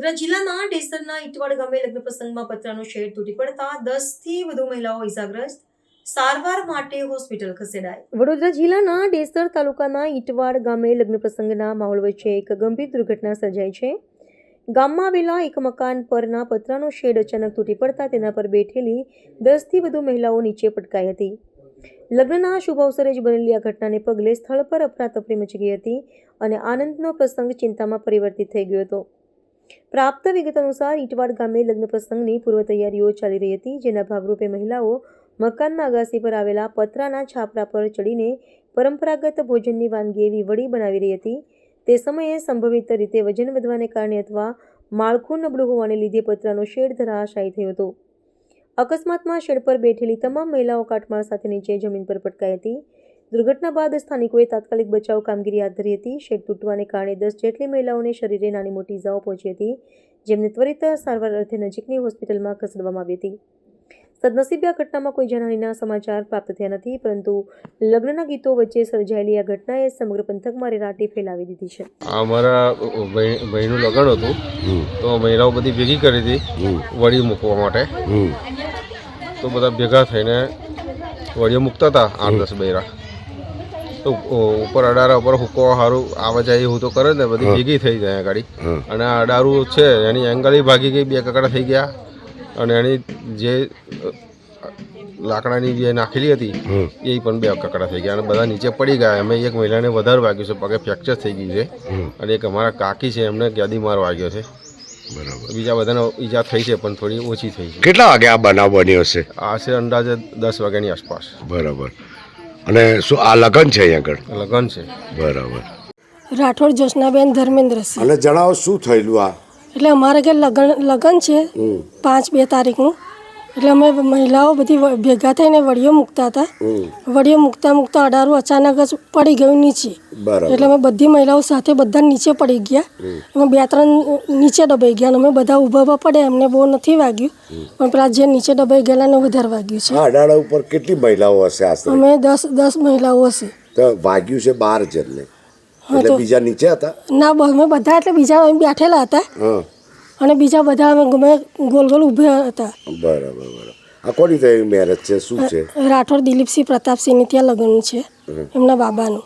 વડોદરા જિલ્લાના ડેસરના ઇટવાડ ગામે લગ્ન પ્રસંગમાં પતરાનો શેડ તૂટી પડતા દસથી વધુ મહિલાઓ ઇજાગ્રસ્ત. સારવાર માટે હોસ્પિટલ ખસેડાઈ વડોદરા જિલ્લાના ડેસર તાલુકાના ઇટવાડ ગામે લગ્ન પ્રસંગના માહોલ વચ્ચે એક ગંભીર દુર્ઘટના સર્જાઈ છે. ગામમાં આવેલા એક મકાન પરના પતરાનો શેડ અચાનક તૂટી પડતા તેના પર બેઠેલી દસથી વધુ મહિલાઓ નીચે પટકાઈ હતી. લગ્નના શુભ અવસરે જ બનેલી આ ઘટનાને પગલે સ્થળ પર અફરાતફરી મચી ગઈ હતી અને આનંદનો પ્રસંગ ચિંતામાં પરિવર્તિત થઈ ગયો હતો. પ્રાપ્ત વિગત અનુસાર ઈટવાડ ગામે લગ્ન પ્રસંગની પૂર્વ તૈયારીઓ ચાલી રહી હતી, જેના ભાગરૂપે મહિલાઓ મકાનના અગાસી પર આવેલા પતરાના છાપરા પર ચડીને પરંપરાગત ભોજનની વાનગી એવી વડી બનાવી રહી હતી. તે સમયે સંભવિત રીતે વજન વધવાને કારણે અથવા માળખું નબળું હોવાને લીધે પતરાનો શેડ ધરાશાયી થયો હતો. અકસ્માતમાં શેડ પર બેઠેલી તમામ મહિલાઓ કાટમાળ સાથે નીચે જમીન પર પટકાઈ હતી. દુર્ઘટના બાદ સ્થાનિકોએ તાત્કાલિક બચાવ કામગીરી હાથ ધરી હતી. શેડ તૂટવાને કારણે દસ જેટલી મહિલાઓને શરીરે નાની મોટી ઇજાઓ પહોંચી હતી જેમને ત્વરિત સારવાર અર્થે નજીકની હોસ્પિટલમાં ખસેડવામાં આવી હતી. સદનસીબે આ ઘટનામાં કોઈ જાનહાનીના સમાચાર પ્રાપ્ત થયા નથી પરંતુ લગ્નના ગીતો વચ્ચે સર્જાયેલી આ ઘટનાએ સમગ્ર પંથકમાં રેરાટી ફેલાવી દીધી છે. આ અમારા ભાઈનું લગ્ન હતું. તો મહિલાઓ બધી ભેગી કરી હતી વળી મૂકવા માટે. તો બધા ભેગા થઈને વળીઓ મૂકતા હતા આઠ દસ બૈરા. તો ઉપર અડારા ઉપર હુકો સારું આવે જાય એવું તો કરે ને બધી ભેગી થઈ જાય ગાડી. અને આ અડારું છે એની એંગલી ભાગી ગઈ બે કકડા થઈ ગયા. અને એની જે લાકડાની જે નાખેલી હતી એ પણ બે કકડા થઈ ગયા. અને બધા નીચે પડી ગયા. અમે એક મહિલાને વધારે વાગ્યું છે પગે ફ્રેક્ચર થઈ ગયું છે. અને એક અમારા કાકી છે એમને ગાદી માર વાગ્યો છે. બરાબર. બીજા બધાને ઈજા થઈ છે પણ થોડી ઓછી થઈ છે. કેટલા વાગે આ બનાવ બન્યો છે? આ છે અંદાજે દસ વાગ્યાની આસપાસ. બરાબર. અને શું આ લગ્ન છે અહીંયા આગળ? લગ્ન છે. બરાબર. રાઠોડ જોશનાબેન ધર્મેન્દ્ર અને જણાવો શું થયેલું આ? એટલે અમારે કે લગન લગ્ન છે પાંચ બે તારીખનું. એટલે અમે મહિલાઓ બધી ભેગા થઈને વડીઓ મૂકતા હતા. વડીઓ મૂકતા મૂકતા અડારું અચાનક જ પડી ગયું નીચે. એટલે અમે બધી મહિલાઓ સાથે બધા નીચે પડી ગયા. અમે બે ત્રણ નીચે દબાઈ ગયા અમે બધા ઊભા ઊભા પડ્યા. એમને બહુ નથી વાગ્યું. પણ પેલા જે નીચે દબાઈ ગયેલા ને વધારે વાગ્યું છે. અડાડા ઉપર કેટલી મહિલાઓ હશે અમે દસ દસ મહિલાઓ હશે. તો વાગ્યું છે બાર જણને એટલે બીજા નીચે હતા? ના અમે બધા એટલે બીજા બેઠેલા હતા. અને બીજા બધા અમે ગમે ગોલ ગોલ ઊભા હતા. બરાબર બરાબર. આ કોની થઈ મેરેજ છે? શું છે? રાઠોડ દિલીપસિંહ પ્રતાપસિંહની ત્યાં લગ્ન છે. એમના બાબાનું.